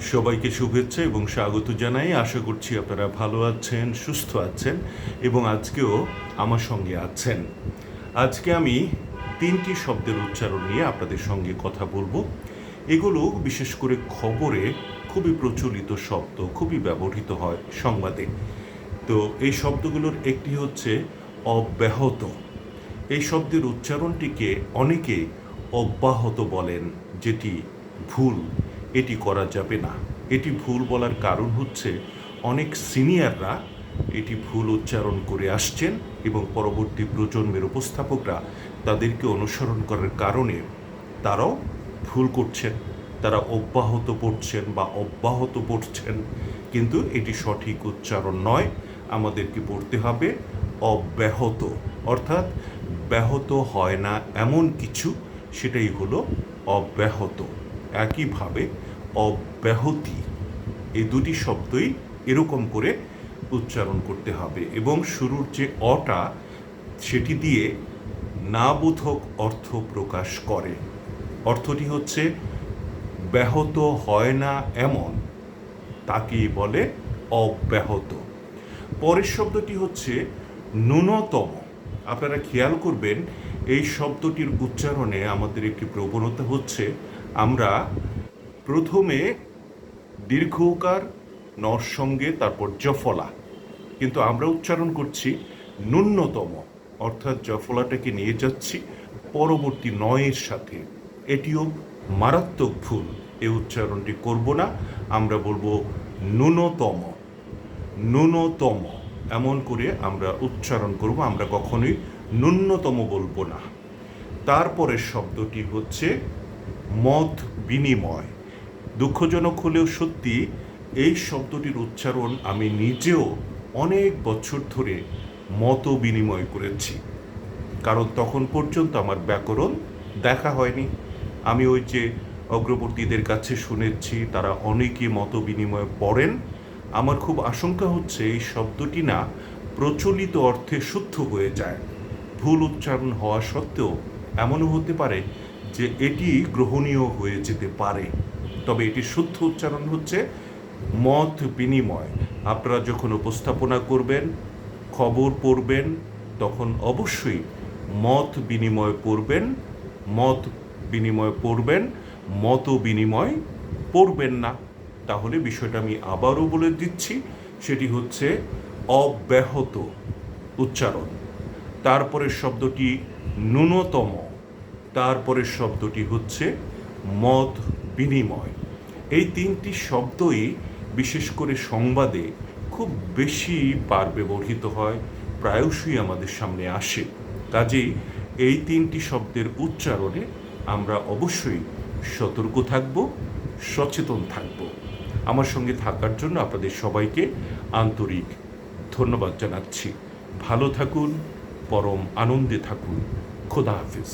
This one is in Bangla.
সবাইকে শুভেচ্ছা এবং স্বাগত জানাই। আশা করছি আপনারা ভালো আছেন, সুস্থ আছেন এবং আজকেও আমার সঙ্গে আছেন। আজকে আমি তিনটি শব্দের উচ্চারণ নিয়ে আপনাদের সঙ্গে কথা বলব। এগুলো বিশেষ করে খবরে খুবই প্রচলিত শব্দ, খুবই ব্যবহৃত হয় সংবাদে। তো এই শব্দগুলোর একটি হচ্ছে অব্যাহত। এই শব্দের উচ্চারণটিকে অনেকে অব্যাহত বলেন, যেটি ভুল। এটি করা যাবে না। এটি ভুল বলার কারণ হচ্ছে অনেক সিনিয়ররা এটি ভুল উচ্চারণ করে আসছেন এবং পরবর্তী প্রজন্মের উপস্থাপকরা তাদেরকে অনুসরণ করার কারণে তারাও ভুল করছেন, তারা অব্যাহত পড়ছেন বা অব্যাহত পড়ছেন। কিন্তু এটি সঠিক উচ্চারণ নয়, আমাদেরকে পড়তে হবে অব্যাহত। অর্থাৎ ব্যাহত হয় না এমন কিছু, সেটাই হলো অব্যাহত। একইভাবে অব্যাহতি। এই দুটি শব্দই এরকম করে উচ্চারণ করতে হবে এবং শুরুর যে অটা, সেটি দিয়ে না বোধক অর্থ প্রকাশ করে। অর্থটি হচ্ছে, ব্যাহত হয় না এমন তাকেই বলে অব্যাহত। পরের শব্দটি হচ্ছে, ন্যূনতম আপনারা খেয়াল করবেন, এই শব্দটির উচ্চারণে আমাদের একটি প্রবণতা হচ্ছে আমরা প্রথমে দীর্ঘকার নর সঙ্গে, তারপর জফলা। কিন্তু আমরা উচ্চারণ করছি ন্যূনতম, অর্থাৎ জফলাটাকে নিয়ে যাচ্ছি পরবর্তী নয়ের সাথে। এটিও মারাত্মক ভুল, এই উচ্চারণটি করব না, আমরা বলব ন্যূনতম। ন্যূনতম, এমন করে আমরা উচ্চারণ করব, আমরা কখনোই ন্যূনতম বলব না। তারপরের শব্দটি হচ্ছে মত বিনিময়। দুঃখজনক হলেও সত্যি, এই শব্দটির উচ্চারণ আমি নিজেও অনেক বছর ধরে মত বিনিময় করেছি। কারণ তখন পর্যন্ত আমার ব্যাকরণ দেখা হয়নি। আমি ওই যে অগ্রবর্তীদের কাছে শুনেছি, তারা অনেকে মত বিনিময় পড়েন। আমার খুব আশঙ্কা হচ্ছে এই শব্দটি না প্রচলিত অর্থে শুদ্ধ হয়ে যায়। ভুল উচ্চারণ হওয়া সত্ত্বেও এমনও হতে পারে যে এটি গ্রহণীয় হয়ে যেতে পারে। তবে এটি শুদ্ধ উচ্চারণ হচ্ছে মত বিনিময়। আপনারা যখন উপস্থাপনা করবেন, খবর পড়বেন, তখন অবশ্যই মত বিনিময় পড়বেন, মত বিনিময় পড়বেন, মত বিনিময় পড়বেন না। তাহলে বিষয়টা আমি আবারও বলে দিচ্ছি, সেটি হচ্ছে অব্যাহত উচ্চারণ। তারপরের শব্দটি ন্যূনতম। তারপরের শব্দটি হচ্ছে মত বিনিময়। এই তিনটি শব্দই বিশেষ করে সংবাদে খুব বেশি বার ব্যবহৃত হয়, প্রায়শই আমাদের সামনে আসে। কাজেই এই তিনটি শব্দের উচ্চারণে আমরা অবশ্যই সতর্ক থাকব, সচেতন থাকব। আমার সঙ্গে থাকার জন্য আপনাদের সবাইকে আন্তরিক ধন্যবাদ জানাচ্ছি। ভালো থাকুন, পরম আনন্দে থাকুন। খোদা হাফিজ।